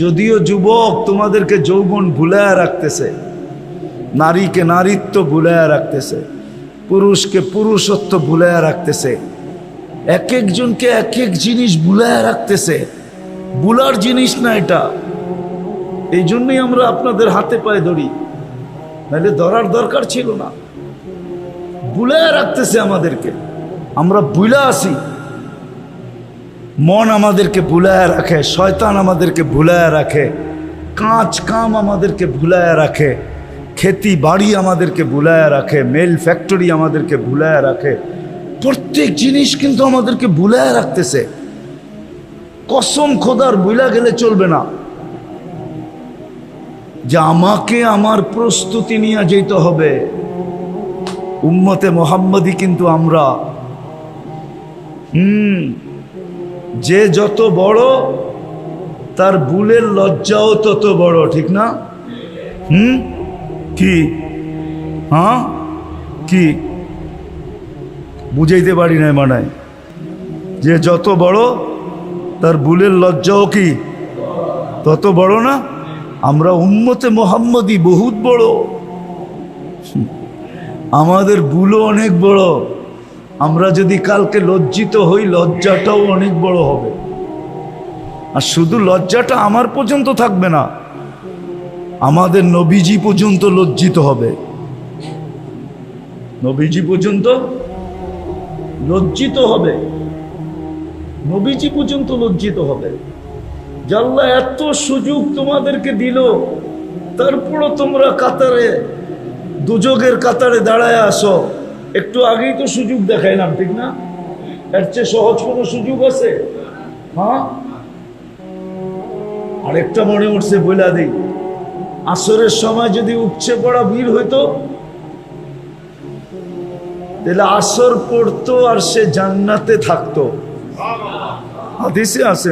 যদিও যুবক তোমাদেরকে যৌবন ভুলায় রাখতেছে, নারীকে নারীত্ব ভুলায় রাখতেছে, পুরুষকে পুরুষত্ব ভুলায় রাখতেছে এক একজনকে এক এক জিনিস ভুলায় রাখতেছে, ভুলার জিনিস না এটা। এই জন্যই আমরা আপনাদের হাতে পায়ে ধরি, নাহলে ধরার দরকার ছিল না। ভুলায় রাখতেছে আমাদেরকে, আমরা ভুলা আসি মন আমাদেরকে ভুলায় রাখে, শয়তান আমাদেরকে ভুলায় রাখে, কাঁচ কাম আমাদেরকে ভুলায় রাখে, খেতি বাড়ি আমাদেরকে ভুলায় রাখে, মেল ফ্যাক্টরি আমাদেরকে ভুলায় রাখে, প্রত্যেক জিনিস কিন্তু আমাদেরকে ভুলায় রাখতেছে। কসম খোদার ভুলা গেলে চলবে না। যে আমাকে আমার প্রস্তুতি নিয়ে যেতে হবে। উম্মতে মোহাম্মদী কিন্তু আমরা। হুম। যে যত বড়, তার বুলের লজ্জাও তত বড়, ঠিক না? হুম? কি? হ্যাঁ? কি? বুঝাইতে পারি না মানায়। যে যত বড়, তার বুলের লজ্জাও কি? তত বড় না? আমরা উম্মতে মোহাম্মদী বহুত বড়। আমাদের বুলও অনেক বড়। আমরা যদি কালকে লজ্জিত হই, লজ্জাটাও অনেক বড় হবে। আর শুধু লজ্জাটা আমার পর্যন্ত থাকবে না, আমাদের নবীজি পর্যন্ত লজ্জিত হবে। নবীজি পর্যন্ত লজ্জিত হবে। নবীজি পর্যন্ত লজ্জিত হবে। জাল্লা এত সুযোগ তোমাদেরকে দিল, তারপরও তোমরা কাতারে দুযোগের কাতারে দাঁড়ায় আসো একটু আগেই তো সুযোগ দেখাইলাম, ঠিক না? এর চেয়ে সহজ কোনো সুযোগ আছে? হ্যাঁ? আরেকটা মনে উঠছে, বইলা দিই। আসরের সময় যদি উপচে পড়া ভিড় হইতো, তাহলে আসর পড়তো আর সে জান্নাতে থাকতো। আছে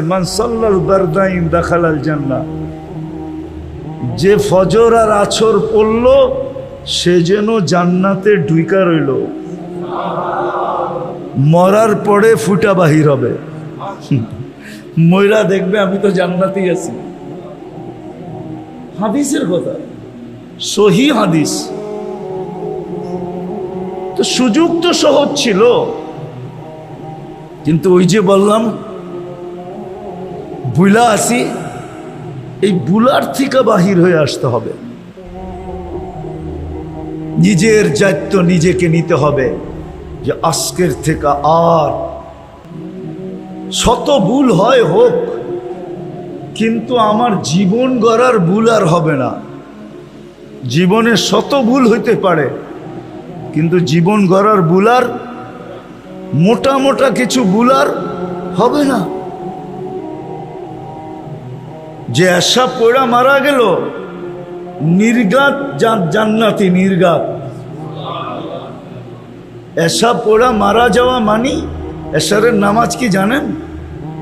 জান্নাত যে ফজর আর আছর পড়ল সে যেন জান্নাতে ঢুইকা রইল। মরার পরে ফুটা বাহির হবে। ময়রা দেখবে আমি তো জান্নাতেই আছি। হাদিসের কথা। সহি হাদিস। তো সুযোগ তো সহজ ছিল। কিন্তু ওই যে বললাম, বুলা আসি, এই বুলার থেকে বাহির হয়ে আসতে হবে। নিজের দায়িত্ব নিজেকে নিতে হবে যে আজকের থেকে আর শত ভুল হয় হোক, কিন্তু আমার জীবন গড়ার ভুল আর হবে না। জীবনে শত ভুল হইতে পারে, কিন্তু জীবন গড়ার বুলার মোটা মোটা কিছু বুলার হবে না। যে আশা পড়া মারা গেল নির্গাত জান্নাতি নির্গাত এসা পড়া মারা যাওয়া মানি? এসারের নামাজ কি জানেন?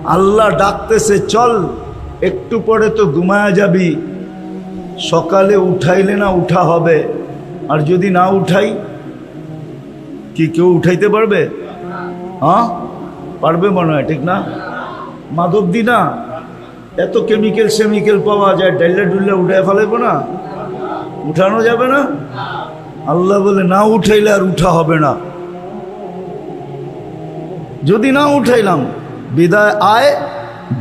আল্লাহ ডাকতেছে, চল, একটু পরে তো ঘুমায়া যাবি। সকালে উঠাইলে না উঠা হবে। আর যদি না উঠাই, কি কেউ উঠাইতে পারবে? হ্যাঁ? পারবে মনে হয়, ঠিক না? মাধব দি না? এত কেমিক্যাল সেমিক্যাল পাওয়া যায় ডাইলে ডুললে উঠে ফেলাইবো না। উঠানো যাবে না? আল্লাহ বলে না উঠাইলে আর উঠা হবে না। যদি না উঠাইলাম বিদায় আয়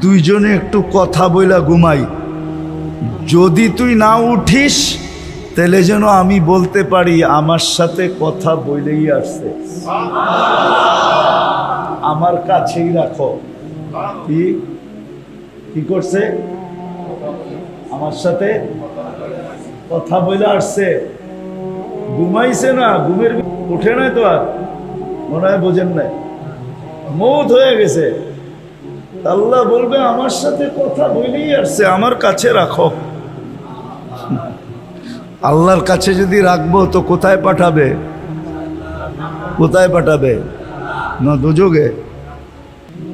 দুইজনে একটু কথা বইলা ঘুমাই। যদি তুই না উঠিস তাহলে যেন আমি বলতে পারি আমার সাথে কথা বইলেই আসছে। আমার কাছেই রাখো। কি? কি করছে? আমার সাথে কথা বলে আসছে। ঘুমাইছে না, ঘুমের উঠে নাই তো আর। মনে হয় বোঝেন নাই। মৌত হয়ে গেছে। আল্লাহ বলবে, আমার সাথে কথা বলেই আসছে। আমার কাছে রাখো। আল্লাহর কাছে যদি রাখব, তো কোথায় পাঠাবে? কোথায় পাঠাবে? না দুযোগে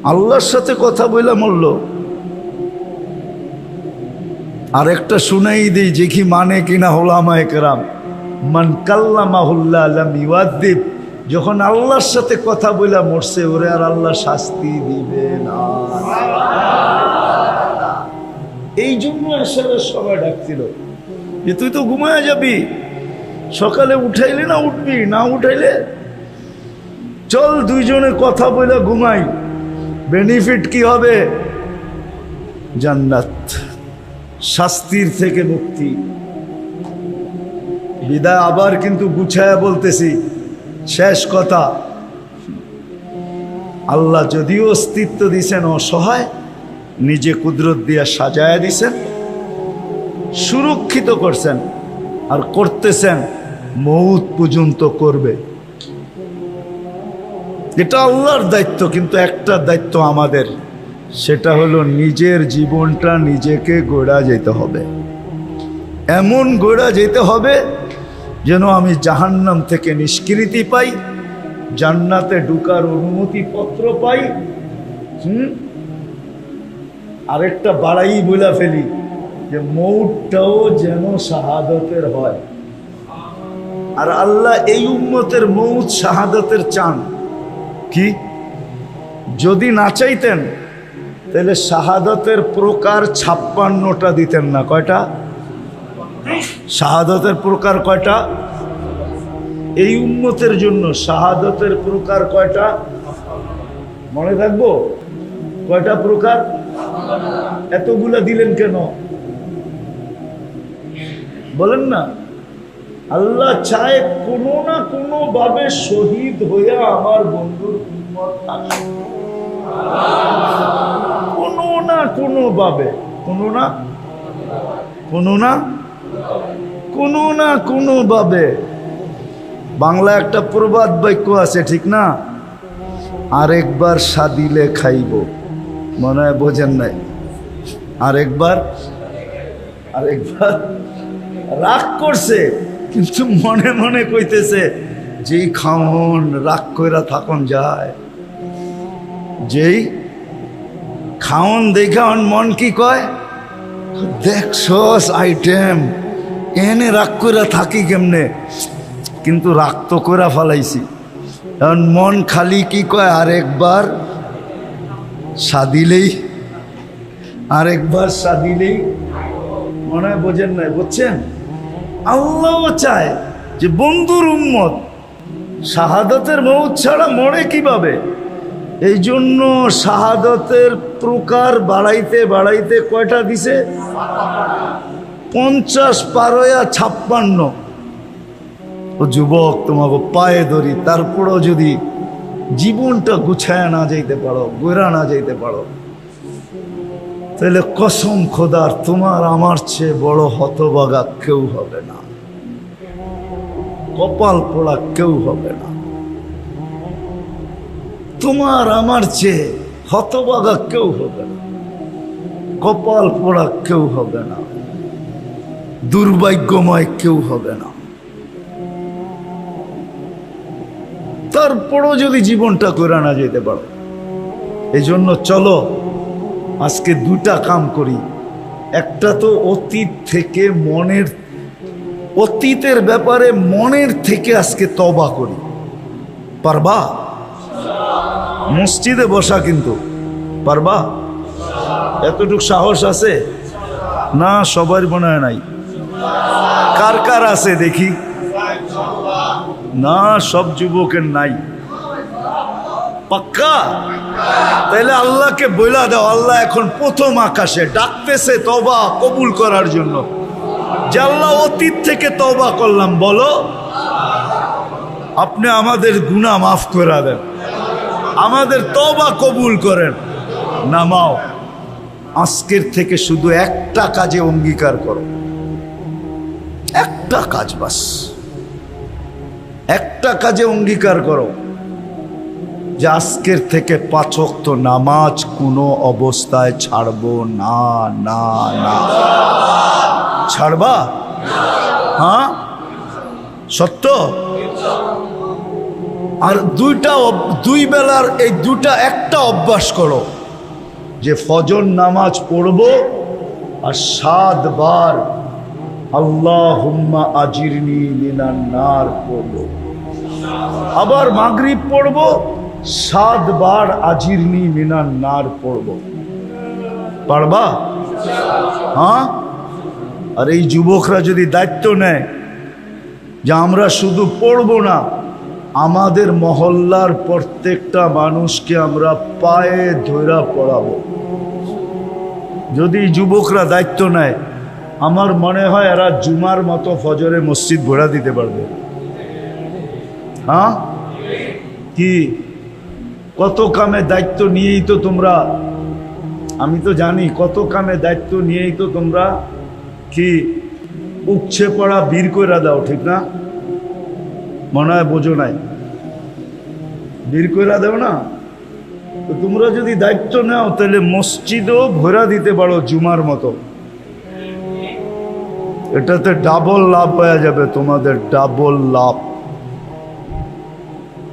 আল্লাহর সাথে কথা বইলা মরল। আর একটা শুনাই দিই, যে কি মানে কিনা হোলামা একরাম মান কাল্লামাহুল্লাহ আলাম যখন আল্লাহর সাথে কথা বইলা মরছে, ওরে আর আল্লাহ শাস্তি দিবে না। এই জন্য এসারের সবাই ডাকছিল, যে তুই তো ঘুমায় যাবি, সকালে উঠাইলে না উঠবি, না উঠাইলে? চল দুইজনে কথা বলে ঘুমাই, বেনিফিট কি হবে? জান্নাত। শাস্তির থেকে মুক্তি। বিদায় আবার কিন্তু গুছায়া বলতেছি, শেষ কথা। আল্লাহ যদিও অস্তিত্ব দিছেন অসহায়, নিজে কুদরত দিয়া সাজায়া দিছেন, সুরক্ষিত করছেন আর করতেছেন, মৌত পর্যন্ত করবে। এটা আল্লাহর দায়িত্ব, কিন্তু একটা দায়িত্ব আমাদের। সেটা হলো নিজের জীবনটা নিজেকে গোড়া যেতে হবে। এমন গোড়া যেতে হবে যেন আমি জাহান্নাম থেকে নিষ্কৃতি পাই, জান্নাতে ঢুকার অনুমতি পত্র পাই, হুম? আরেকটা বাড়াই বলে ফেলি যে মৌটটাও যেন শাহাদতের হয়। আর আল্লাহ এই উম্মতের মৌত শাহাদতের চান। কি? যদি না চাইতেন তাহলে শাহাদতের প্রকার ছাপ্পান্নটা দিতেন না, কয়টা? শাহাদতের প্রকার কয়টা? এই উন্মতের জন্য শাহাদতের প্রকার কয়টা? মনে থাকব? কয়টা প্রকার? এতগুলা দিলেন কেন? বলেন না। আল্লাহ চায় কোনো না কোনো ভাবে শহীদ হইয়া আমার বন্ধুর উন্মত থাকে কোনো না কোনো ভাবে কোনো না কোনো না কোনো না কোনো ভাবে বাংলা একটা প্রবাদ বাক্য আছে, ঠিক না? আরেকবার সাদিলে খাইব। মনে হয় বোঝেন নাই? আরেকবার আরেকবার রাগ করছে, কিন্তু মনে মনে কইতেছে, যেই খাওন, রাগ কইরা থাকুন যায়। যেই খাওন দেখা মন কি কয়? দেখছস আইটেম এনে রাগ কইরা থাকি কেমনে? কিন্তু রাগ তো কইরা ফালাইছি। কারণ মন খালি কি কয়? আরেকবার সাদিলেই আরেকবার সাদিলেই মনে হয় বোঝেন নাই, বুঝছেন? আল্লাহ চায় যে বন্ধুর উম্মত, শাহাদতের মৌত ছাড়া মরে কীভাবে? এই জন্য শাহাদতের প্রকার বাড়াইতে বাড়াইতে কয়টা দিছে? পঞ্চাশ পারয়া ছাপ্পান্ন। ও যুবক, তোমাকে পায়ে ধরি, তারপরেও যদি জীবনটা গুছায় না যাইতে পারো গোড়া না যাইতে পারো, তাহলে কসম খোদার, তোমার আমার চেয়ে বড় হতবাগা কেউ হবে না। কপাল পোড়া কেউ হবে না। তোমার আমার চেয়ে হতবাগা কেউ হবে না। কপাল পোড়া কেউ হবে না। দুর্ভাগ্যময় কেউ হবে না। তারপরও যদি জীবনটা করে না যেতে পারো এই জন্য চলো আজকে দুটা কাম করি। একটা তো অতীত থেকে মনের, অতীতের ব্যাপারে মনের থেকে আজকে তবা করি। পারবা? মসজিদে বসা কিন্তু। পারবা? এতটুক সাহস আছে? না, সবার মনে হয় নাই। কার কার আছে দেখি? না, সব যুবকের নাই। পাক্কা? তাইলে আল্লাহকে বইলা দাও, আল্লাহ এখন প্রথম আকাশে ডাকতেছে তবা কবুল করার জন্য। যে আল্লাহ অতীত থেকে তবা করলাম, বলো? আপনি আমাদের গুণা মাফ করে দেন। আমাদের তবা কবুল করেন। নামাও। আজকের থেকে শুধু একটা কাজে অঙ্গীকার করো। একটা কাজ বাস। একটা কাজে অঙ্গীকার করো যে আজকের থেকে পাচক তো নামাজ কোনো অবস্থায় ছাড়বো না না না। ছাড়বা? হ্যাঁ? সত্য? আর দুইটা দুই বেলার এই দুটা একটা অভ্যাস করো, যে ফজর নামাজ পড়ব আর সাতবার আল্লাহ হুম্মা আজিরনি মিনান্নার পড়ব। আবার মাগরিব পড়ব, সাতবার আজিরনি মিনান নার পড়ব। পারবা? হ্যাঁ? আর এই যুবকরা যদি দায়িত্ব নেয় যে আমরা শুধু পড়ব না আমাদের মহল্লার প্রত্যেকটা মানুষকে আমরা পায়ে ধৈরা পড়াবো। যদি যুবকরা দায়িত্ব নেয়, আমার মনে হয় এরা জুমার মতো ফজরে মসজিদ ভরা দিতে পারবে। হ্যাঁ? কি? কত কামে দায়িত্ব নিয়েই তো তোমরা, আমি তো জানি, কত কামে দায়িত্ব নিয়েই তো তোমরা কি উচ্ছে পড়া বীর করে দাও, ঠিক না? মনে হয় বোঝো নাই। বীর করে দাও না। তো তোমরা যদি দায়িত্ব নাও, তাহলে মসজিদও ভরা দিতে পারো জুমার মতো। এটাতে ডাবল লাভ হয়ে যাবে, তোমাদের ডাবল লাভ।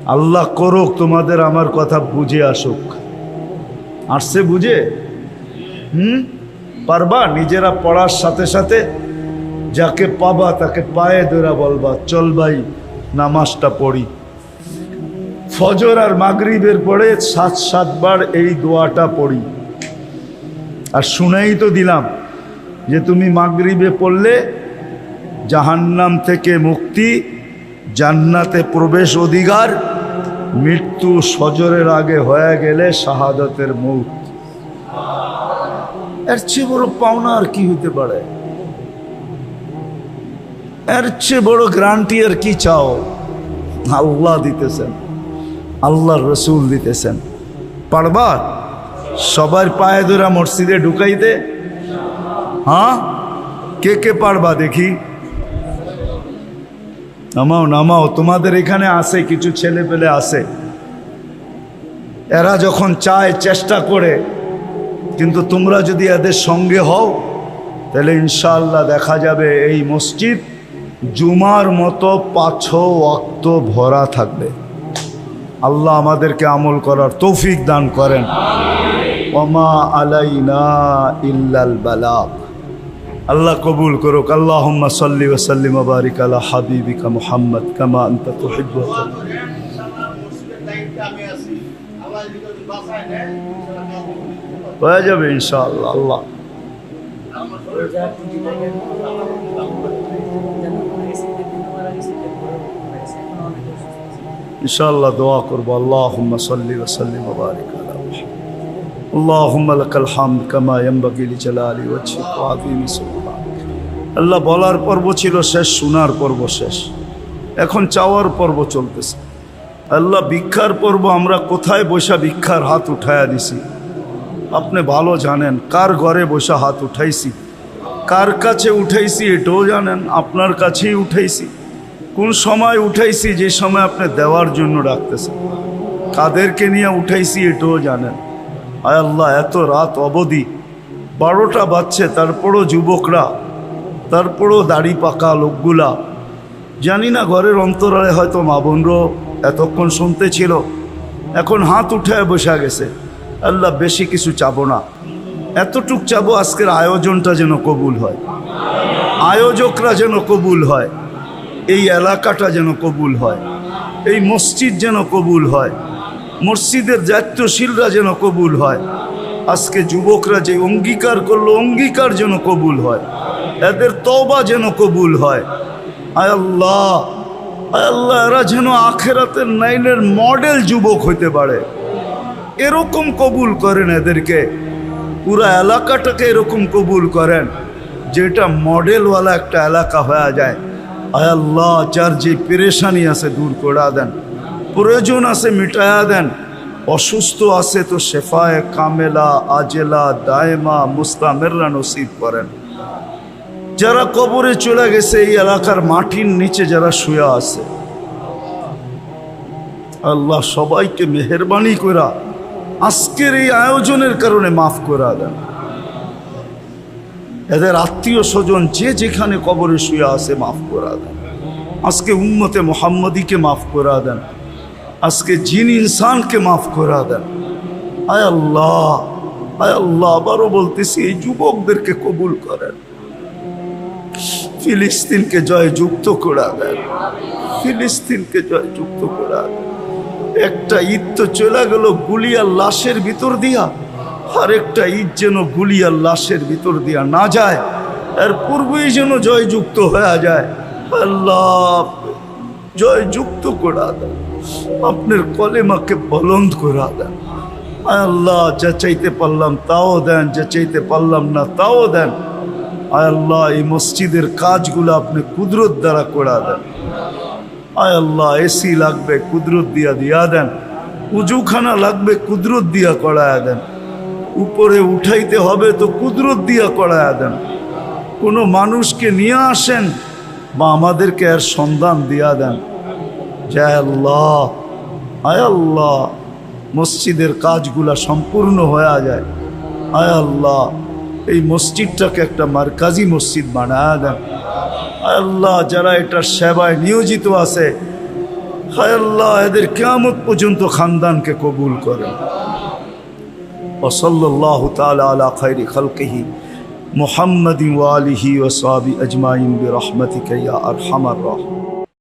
আল্লাহ করুক, তোমাদের আমার কথা বুঝে আসুক। আসছে বুঝে? হুম? পারবা? নিজেরা পড়ার সাথে সাথে যাকে পাবা, তাকে পায়ে ধরা বলবা, চল ভাই নামাজটা পড়ি। ফজর আর মাগরিবের পরে সাত, সাতবার এই দোয়াটা পড়ি। আর শুনেই তো দিলাম যে তুমি মাগরিবে পড়লে জাহান্নাম থেকে মুক্তি, জান্নাতে প্রবেশ অধিকার, মৃত্যু সজরের আগে হয়ে গেলে শাহাদতের মুখ এর চেয়ে বড় পাওনা আর কি হতে পারে? এর চেয়ে বড় গ্রান্টি আর কি চাও? আল্লাহ দিতেছেন। আল্লাহর রসুল দিতেছেন। পারবা? সবার পায়ে ধরা মসজিদে ঢুকাইতে? হ্যাঁ? কে কে পারবা দেখি? নামাও নামাও। তোমাদের এখানে আসে কিছু ছেলে পেলে আসে এরা যখন চায়, চেষ্টা করে। কিন্তু তোমরা যদি এদের সঙ্গে হও, তাহলে ইনশাল্লাহ দেখা যাবে এই মসজিদ জুমার মতো পাঁচ অক্ত ভরা থাকবে। আল্লাহ আমাদেরকে আমল করার তৌফিক দান করেন। ওমা আলাইনা ইল্লাল বালাক আল্লাহ কবুল করুক। আল্লাহুম্মা সাল্লি ওয়া সাল্লিম ওয়া বারিক আলা হাবিবিকা মুহাম্মদ কামা হয়ে যাবে ইনশাআল্লাহ, আল্লাহ। ইনশাআল্লাহ দোয়া করব। আল্লাহ সাল্লি ওয়া সাল্লিম ওয়া বারিক ইয়ানবাগি লিজালালি ওয়াজহিক ওয়া আযীমি সুবহানাক আল্লাহ বলার পর্ব ছিল শেষ, শোনার পর্ব শেষ। এখন চাওয়ার পর্ব চলতেছে। আল্লাহ ভিক্ষার পর্ব আমরা কোথায় বসা ভিক্ষার হাত উঠায়া দিছি? আপনি ভালো জানেন, কার ঘরে বসা হাত উঠাইছি? কার কাছে উঠাইছি এটাও জানেন, আপনার কাছেই উঠাইছি। কোন সময় উঠাইছি, যে সময় আপনি দেওয়ার জন্য ডাকতেছেন কাদেরকে নিয়ে উঠাইছি এটাও জানেন। আয় আল্লাহ, এত রাত অবধি বারোটা বাজছে, তারপরও যুবকরা, তারপরও দাড়ি পাকা লোকগুলা। জানি না ঘরের অন্তরালে হয়তো মা বোনরও এতক্ষণ শুনতে ছিল। এখন হাত উঠে বসে গেছে। আল্লাহ, বেশি কিছু চাবো না। এতটুক চাবো আজকের আয়োজনটা যেন কবুল হয়। আয়োজকরা যেন কবুল হয়। এই এলাকাটা যেন কবুল হয়, এই মসজিদ যেন কবুল হয়, মসজিদের দায়িত্বশীলরা যেন কবুল হয়। আজকে যুবকরা যে অঙ্গীকার করল, অঙ্গীকার যেন কবুল হয়, এদের তবা যেন কবুল হয়। আয় আল্লাহ আয় আল্লাহ, এরা যেন আখেরাতের নাইনের মডেল যুবক হইতে পারে। এরকম কবুল করেন এদেরকে। পুরা এলাকাটাকে এরকম কবুল করেন, যেটা মডেলওয়ালা একটা এলাকা হয়ে যায়। আল্লাহ, যার যে পেরেশানি আছে দূর করা দেন, প্রয়োজন আছে মিটায়া দেন, অসুস্থ আছে তো শেফায় কামেলা, আজেলা, দায়মা, মুস্তামেররা নসিব করেন। যারা কবরে চলে গেছে এই এলাকার মাটির নিচে যারা শুয়ে আছে, আল্লাহ সবাইকে মেহরবানি করা আজকের এই আয়োজনের কারণে মাফ করা দেন। এদের আত্মীয় স্বজন যে যেখানে কবরে শুয়ে আছে মাফ করা দেন। আজকে উম্মতে মোহাম্মদীকে মাফ করা দেন। আজকে জিন ইনসানকে মাফ করা দেন। আয় আল্লাহ আয় আল্লাহ, আবারও বলতেছি, এই যুবকদেরকে কবুল করেন। ফিলিস্তিনকে জয় যুক্ত করা দেন। ফিলিস্তিনকে জয় যুক্ত করা দেন। একটা ঈদ তো চলে গেল, গুলিয়ার লাশের ভিতর দিয়া আরেকটা ইট যেন গুলিয়ার লাশের ভিতর দিয়া না যায়, এর পূর্বেই যেন জয়যুক্ত হয়ে যায়। আল্লাহ, জয়যুক্ত করা দেন, আপনার কলেমাকে বলন্দ করা দেন। আল্লাহ, যা চাইতে পারলাম তাও দেন, যা চাইতে পারলাম না তাও দেন। আল্লাহ, এই মসজিদের কাজগুলো আপনি কুদরত দ্বারা করা দেন। আয় আল্লাহ এসি লাগবে, কুদরত দিয়া দিয়া দেন। উজুখানা লাগবে, কুদরত দিয়া করায়া দেন। উপরে উঠাইতে হবে তো কুদরত দিয়া করায়া দেন। কোনো মানুষকে নিয়ে আসেন বা আমাদেরকে এর সন্ধান দিয়া দেন। জয় আল্লাহ, আয় আল্লাহ, মসজিদের কাজগুলা সম্পূর্ণ হয়ে যায়। আয় আল্লাহ, এই মসজিদটাকে একটা মার্কাজি মসজিদ বানায় দেন। আল্লাহ, যারা এটার সেবায় নিয়োজিত আছে হায় আল্লাহ, এদের কেয়ামত পর্যন্ত খানদানকে কবুল করেন। وصلى الله تعالى على خير خلقه محمد وآله وصحبه أجمعين برحمتك يا أرحم الراحمين.